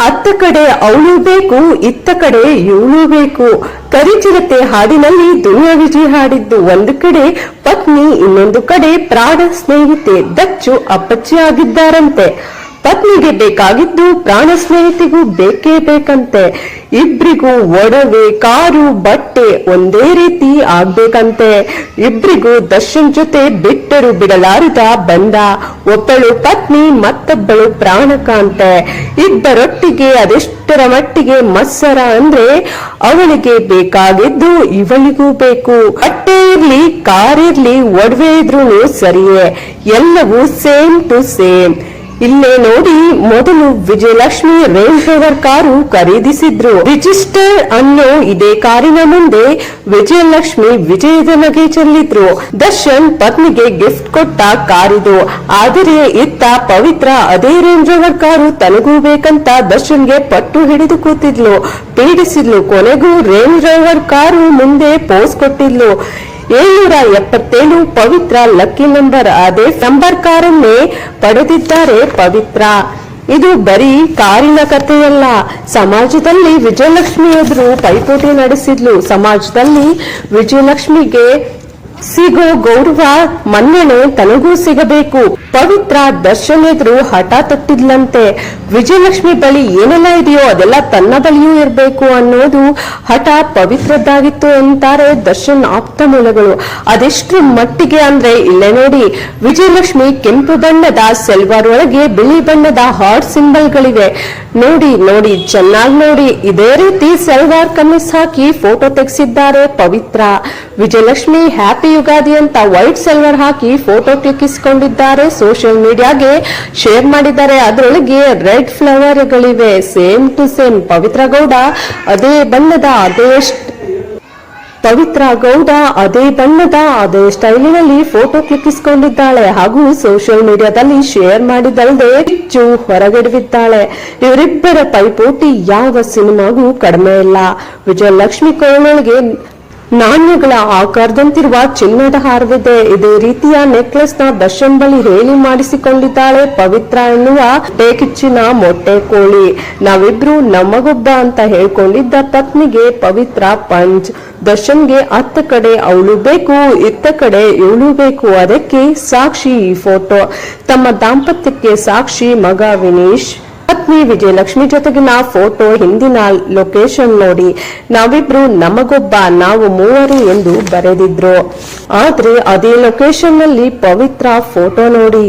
ಅತ್ತ ಕಡೆ ಅವಳು ಬೇಕು, ಇತ್ತ ಕಡೆ ಇವಳು ಬೇಕು. ಕರಿಚಿರತೆ ಹಾಡಿನಲ್ಲಿ ದುನಿಯಾ ವಿಜಯ್ ಹಾಡಿದ್ದು ಒಂದು ಕಡೆ, ಪತ್ನಿ ಇನ್ನೊಂದು ಕಡೆ ಪ್ರಾಣ ಸ್ನೇಹಿತೆ ದಚ್ಚು ಅಪ್ಪಚ್ಚಿ ಆಗಿದ್ದಾರಂತೆ. ಪತ್ನಿಗೆ ಬೇಕಾಗಿದ್ದು ಪ್ರಾಣ ಸ್ನೇಹಿತಿಗೂ ಬೇಕೇ ಬೇಕಂತೆ. ಇಬ್ರಿಗೂ ಒಡವೆ, ಕಾರು, ಬಟ್ಟೆ ಒಂದೇ ರೀತಿ ಆಗ್ಬೇಕಂತೆ. ಇಬ್ರಿಗೂ ದರ್ಶನ್ ಜೊತೆ ಬಿಟ್ಟರು ಬಿಡಲಾರದ ಬಂದ. ಒಬ್ಬಳು ಪತ್ನಿ, ಮತ್ತೊಬ್ಬಳು ಪ್ರಾಣಕಾಂತೆ. ಇಬ್ಬರೊಟ್ಟಿಗೆ ಅದೆಷ್ಟರ ಮಟ್ಟಿಗೆ ಮತ್ಸರ ಅಂದ್ರೆ ಅವಳಿಗೆ ಬೇಕಾಗಿದ್ದು ಇವಳಿಗೂ ಬೇಕು. ಬಟ್ಟೆ ಇರ್ಲಿ, ಕಾರ್ ಇರ್ಲಿ, ಒಡವೆ ಇದ್ರೂ ಸರಿಯೇ. ಎಲ್ಲವೂ ಸೇಮ್ ಟು ಸೇಮ್. ಇಲ್ಲೇ ನೋಡಿ ಮೊದಲು ವಿಜಯಲಕ್ಷ್ಮಿ ರೇಂಜ್ ರೋವರ್ ಕಾರು ಖರೀದಿಸಿದ್ರು. ರಿಜಿಸ್ಟರ್ ಅನ್ನೋ ಇದೇ ಕಾರಿನ ಮುಂದೆ ವಿಜಯಲಕ್ಷ್ಮಿ ವಿಜಯದ ನಗೆ ಚೆಲ್ಲಿದ್ರು. ದರ್ಶನ್ ಪತ್ನಿಗೆ ಗಿಫ್ಟ್ ಕೊಟ್ಟ ಕಾರಿದು. ಆದರೆ ಇತ್ತ ಪವಿತ್ರ ಅದೇ ರೇಂಜ್ ರೋವರ್ ಕಾರು ತನಗೂ ಬೇಕಂತ ದರ್ಶನ್ಗೆ ಪಟ್ಟು ಹಿಡಿದು ಕೂತಿದ್ಲು. ಪೀಡಿಸಿದ್ಲು ಕೊನೆಗೂ ರೇಂಜ್ ರೋವರ್ ಕಾರು ಮುಂದೆ ಪೋಸ್ ಕೊಟ್ಟಿದ್ಲು. ಏಳ್ನೂರ ಎಪ್ಪತ್ತೇಳು ಪವಿತ್ರ ಲಕ್ಕಿ ನಂಬರ್ ಅದೇ ನಂಬರ್ ಕಾರನ್ನೇ ಪಡೆದಿದ್ದಾರೆ ಪವಿತ್ರ. ಇದು ಬರೀ ಕಾರಿನ ಕಥೆಯಲ್ಲ. ಸಮಾಜದಲ್ಲಿ ವಿಜಯಲಕ್ಷ್ಮಿ ಎದುರು ಪೈಪೋಟಿ ನಡೆಸಿದ್ಲು. ಸಮಾಜದಲ್ಲಿ ವಿಜಯಲಕ್ಷ್ಮಿಗೆ ಸಿಗೋ ಗೌರವ ಮನ್ನಣೆ ತನಗೂ ಸಿಗಬೇಕು. ಪವಿತ್ರ ದರ್ಶನ್ ಎದುರು ಹಠ ತಟ್ಟಿದ್ಲಂತೆ. ವಿಜಯಲಕ್ಷ್ಮಿ ಬಳಿ ಏನೆಲ್ಲ ಇದೆಯೋ ಅದೆಲ್ಲ ತನ್ನ ಬಳಿಯೂ ಇರಬೇಕು ಅನ್ನೋದು ಹಠ ಪವಿತ್ರದ್ದಾಗಿತ್ತು ಅಂತಾರೆ ದರ್ಶನ್ ಆಪ್ತ ಮೂಲಗಳು. ಅದೆಷ್ಟು ಮಟ್ಟಿಗೆ ಅಂದ್ರೆ ಇಲ್ಲೇ ನೋಡಿ. ವಿಜಯಲಕ್ಷ್ಮಿ ಕೆಂಪು ಬಣ್ಣದ ಸೆಲ್ವಾರ್ ಒಳಗೆ ಬಿಳಿ ಬಣ್ಣದ ಹಾರ್ಟ್ ಸಿಂಬಲ್ಗಳಿವೆ. ನೋಡಿ ನೋಡಿ, ಚೆನ್ನಾಗಿ ನೋಡಿ. ಇದೇ ರೀತಿ ಸೆಲ್ವಾರ್ ಕಮಿಸ್ ಹಾಕಿ ಫೋಟೋ ತೆಗೆಸಿದ್ದಾರೆ ಪವಿತ್ರ. ವಿಜಯಲಕ್ಷ್ಮಿ ಹ್ಯಾಪಿ ಯುಗಾದಿ ಅಂತ ವೈಟ್ ಸೆಲ್ವರ್ ಹಾಕಿ ಫೋಟೋ ಕ್ಲಿಕ್ಕಿಸಿಕೊಂಡಿದ್ದಾರೆ. ಸೋಷಿಯಲ್ ಮೀಡಿಯಾಗೆ ಶೇರ್ ಮಾಡಿದ್ದಾರೆ. ಅದರೊಳಗೆ red ಫ್ಲವರ್ಗಳಿವೆ. Same to same Pavithra Gowda, ಅದೇ ಬಣ್ಣದ, ಅದೇ ಪವಿತ್ರ ಗೌಡ, ಅದೇ ಬಣ್ಣದ, ಅದೇ ಸ್ಟೈಲಿನಲ್ಲಿ ಫೋಟೋ ಕ್ಲಿಕ್ಕಿಸಿಕೊಂಡಿದ್ದಾಳೆ. ಹಾಗೂ ಸೋಷಿಯಲ್ ಮೀಡಿಯಾದಲ್ಲಿ ಶೇರ್ ಮಾಡಿದ್ದಲ್ಲದೆ ಹೆಚ್ಚು ಹೊರಗೆಡವಿದ್ದಾಳೆ. ಇವರಿಬ್ಬರ ಪೈಪೋಟಿ ಯಾವ ಸಿನಿಮಾಗೂ ಕಡಿಮೆ ಇಲ್ಲ. ವಿಜಯಲಕ್ಷ್ಮಿ ಕೊರಳಿಗೆ ನಾಣ್ಯಗಳ ಆಕಾರದಂತಿರುವ ಚಿನ್ನದ ಹಾರವಿದೆ. ಇದೇ ರೀತಿಯ ನೆಕ್ಲೆಸ್ನ ದರ್ಶನ್ ಬಳಿ ಹೇಳಿ ಮಾಡಿಸಿಕೊಂಡಿದ್ದಾಳೆ ಪವಿತ್ರ ಎನ್ನುವ ಟೇಕಿಚ್ಚಿನ ಮೊಟ್ಟೆ ಕೋಳಿ. ನಾವಿಬ್ರು ನಮಗೊಬ್ಬ ಅಂತ ಹೇಳ್ಕೊಂಡಿದ್ದ ಪತ್ನಿಗೆ ಪವಿತ್ರ ಪಂಚ್. ದರ್ಶನ್ಗೆ ಅತ್ತ ಕಡೆ ಅವಳು ಬೇಕು, ಇತ್ತ ಕಡೆ ಇವಳು ಬೇಕು ಅದಕ್ಕೆ ಸಾಕ್ಷಿ ಈ ಫೋಟೋ. ತಮ್ಮ ದಾಂಪತ್ಯಕ್ಕೆ ಸಾಕ್ಷಿ ಮಗ ವಿನೀಶ್. ಪತ್ನಿ ವಿಜಯಲಕ್ಷ್ಮಿ ಜೊತೆಗಿನ ಫೋಟೋ ಹಿಂದಿನ ಲೊಕೇಶನ್ ನೋಡಿ. ನಾವಿಬ್ರು ನಮಗೊಬ್ಬ, ನಾವು ಮೂವರು ಎಂದು ಬರೆದಿದ್ರು. ಆದ್ರೆ ಅದೇ ಲೊಕೇಶನ್ನಲ್ಲಿ ಪವಿತ್ರ ಫೋಟೋ ನೋಡಿ.